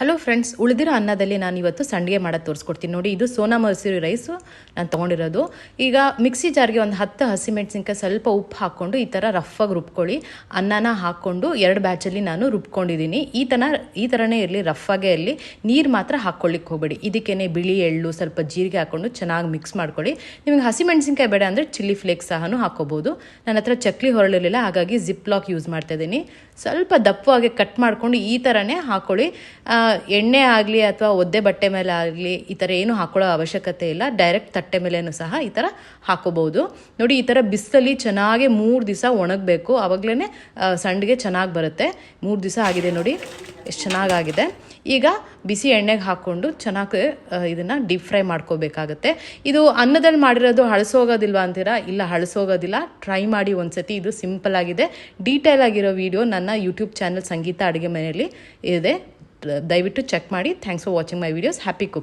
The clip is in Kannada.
ಹಲೋ ಫ್ರೆಂಡ್ಸ್ ಉಳಿದಿರೋ ಅನ್ನದಲ್ಲಿ ನಾನು ಇವತ್ತು ಸಂಡಿಗೆ ಮಾಡೋದು ತೋರಿಸ್ಕೊಡ್ತೀನಿ ನೋಡಿ, ಇದು ಸೋನಾ ಮಸೂರಿ ರೈಸು ನಾನು ತೊಗೊಂಡಿರೋದು. ಈಗ ಮಿಕ್ಸಿ ಜಾರ್ಗೆ ಒಂದು ಹತ್ತು ಹಸಿಮೆಣಸಿನ್ಕಾಯಿ ಸ್ವಲ್ಪ ಉಪ್ಪು ಹಾಕ್ಕೊಂಡು ಈ ಥರ ರಫಾಗಿ ರುಬ್ಕೊಳ್ಳಿ. ಅನ್ನನ ಹಾಕ್ಕೊಂಡು ಎರಡು ಬ್ಯಾಚಲ್ಲಿ ನಾನು ರುಬ್ಕೊಂಡಿದ್ದೀನಿ ಈ ಥರ ಈ ಥರನೇ ಇರಲಿ ರಫಾಗೇ ಇರಲಿ. ನೀರು ಮಾತ್ರ ಹಾಕ್ಕೊಳ್ಳಿಕ್ಕೆ ಹೋಗಬೇಡಿ. ಇದಕ್ಕೇನೆ ಬಿಳಿ ಎಳ್ಳು, ಸ್ವಲ್ಪ ಜೀರಿಗೆ ಹಾಕ್ಕೊಂಡು ಚೆನ್ನಾಗಿ ಮಿಕ್ಸ್ ಮಾಡ್ಕೊಳ್ಳಿ. ನಿಮಗೆ ಹಸಿಮೆಣಸಿನ್ಕಾಯಿ ಬೇಡ ಅಂದರೆ ಚಿಲ್ಲಿ ಫ್ಲೇಕ್ಸ್ ಸಹನು ಹಾಕೋಬೋದು ನನ್ನ ಹತ್ರ ಚಕ್ಲಿ ಹೊರಳಿರಲಿಲ್ಲ, ಹಾಗಾಗಿ ಜಿಪ್ ಲಾಕ್ ಯೂಸ್ ಮಾಡ್ತಾ ಇದ್ದೀನಿ ಸ್ವಲ್ಪ ದಪ್ಪವಾಗಿ ಕಟ್ ಮಾಡಿಕೊಂಡು ಈ ಥರನೇ ಹಾಕ್ಕೊಳ್ಳಿ. ಎಣ್ಣೆ ಆಗಲಿ ಅಥವಾ ಒದ್ದೆ ಬಟ್ಟೆ ಮೇಲೆ ಆಗಲಿ ಈ ಥರ ಏನು ಹಾಕೊಳ್ಳೋ ಅವಶ್ಯಕತೆ ಇಲ್ಲ. ಡೈರೆಕ್ಟ್ ತಟ್ಟೆ ಮೇಲೇನು ಸಹ ಈ ಥರ ಹಾಕೋಬಹುದು ನೋಡಿ, ಈ ಥರ ಬಿಸಿಲಲ್ಲಿ ಚೆನ್ನಾಗಿ ಮೂರು ದಿವಸ ಒಣಗಬೇಕು. ಆವಾಗಲೇ ಸಂಡಿಗೆ ಚೆನ್ನಾಗಿ ಬರುತ್ತೆ. ಮೂರು ದಿವಸ ಆಗಿದೆ ನೋಡಿ, ಎಷ್ಟು ಚೆನ್ನಾಗಾಗಿದೆ. ಈಗ ಬಿಸಿ ಎಣ್ಣೆಗೆ ಹಾಕ್ಕೊಂಡು ಚೆನ್ನಾಗಿ ಇದನ್ನು ಡೀಪ್ ಫ್ರೈ ಮಾಡ್ಕೋಬೇಕಾಗತ್ತೆ. ಇದು ಅನ್ನದಲ್ಲಿ ಮಾಡಿರೋದು ಹಳಸೋಗೋದಿಲ್ವಾ ಅಂತೀರಾ? ಇಲ್ಲ ಹಳಸೋಗೋದಿಲ್ಲ ಟ್ರೈ ಮಾಡಿ ಒಂದ್ಸತಿ. ಇದು ಸಿಂಪಲ್ ಆಗಿದೆ. ಡೀಟೇಲ್ ಆಗಿರೋ ವಿಡಿಯೋ ನನ್ನ ಯೂಟ್ಯೂಬ್ ಚಾನಲ್ ಸಂಗೀತ ಅಡುಗೆ ಮನೆಯಲ್ಲಿ ಇದೆ. ದಯವಿಟ್ಟು ಚೆಕ್ ಮಾಡಿ. Thanks for watching my videos happy cook